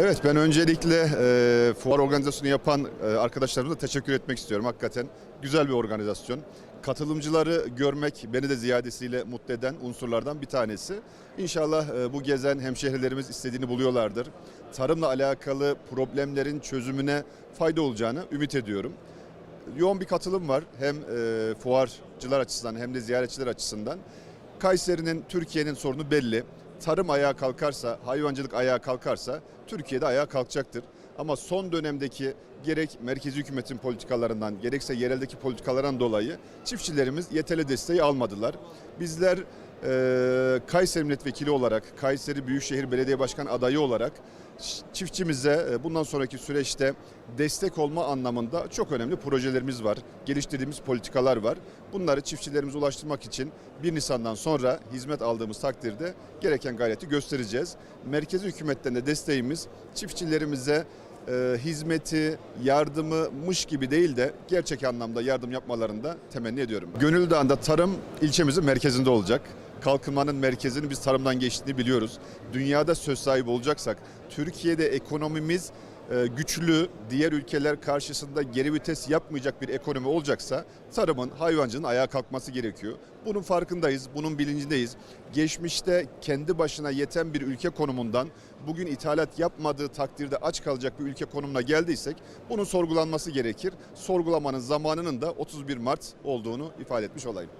Evet ben öncelikle e, fuar organizasyonu yapan e, arkadaşlarımıza teşekkür etmek istiyorum. Hakikaten güzel bir organizasyon. Katılımcıları görmek beni de ziyadesiyle mutlu eden unsurlardan bir tanesi. İnşallah e, bu gezen hemşehrilerimiz istediğini buluyorlardır. Tarımla alakalı problemlerin çözümüne fayda olacağını ümit ediyorum. Yoğun bir katılım var hem e, fuarcılar açısından hem de ziyaretçiler açısından. Kayseri'nin, Türkiye'nin sorunu belli. Tarım ayağa kalkarsa, hayvancılık ayağa kalkarsa Türkiye'de ayağa kalkacaktır. Ama son dönemdeki gerek merkezi hükümetin politikalarından gerekse yereldeki politikalardan dolayı çiftçilerimiz yeterli desteği almadılar. Bizler e, Kayseri milletvekili olarak, Kayseri Büyükşehir Belediye Başkan adayı olarak çiftçimize e, bundan sonraki süreçte destek olma anlamında çok önemli projelerimiz var. Geliştirdiğimiz politikalar var. Bunları çiftçilerimize ulaştırmak için 1 Nisan'dan sonra hizmet aldığımız takdirde gereken gayreti göstereceğiz. Merkezi hükümetten de desteğimiz çiftçilerimize e, hizmeti, yardımı mış gibi değil de gerçek anlamda yardım yapmalarını da temenni ediyorum. Gönül Dağı'nda tarım ilçemizin merkezinde olacak. Kalkınmanın merkezini biz tarımdan geçtiğini biliyoruz. Dünyada söz sahibi olacaksak, Türkiye'de ekonomimiz güçlü, diğer ülkeler karşısında geri vites yapmayacak bir ekonomi olacaksa tarımın, hayvancının ayağa kalkması gerekiyor. Bunun farkındayız, bunun bilincindeyiz. Geçmişte kendi başına yeten bir ülke konumundan bugün ithalat yapmadığı takdirde aç kalacak bir ülke konumuna geldiysek bunun sorgulanması gerekir. Sorgulamanın zamanının da 31 Mart olduğunu ifade etmiş olayım.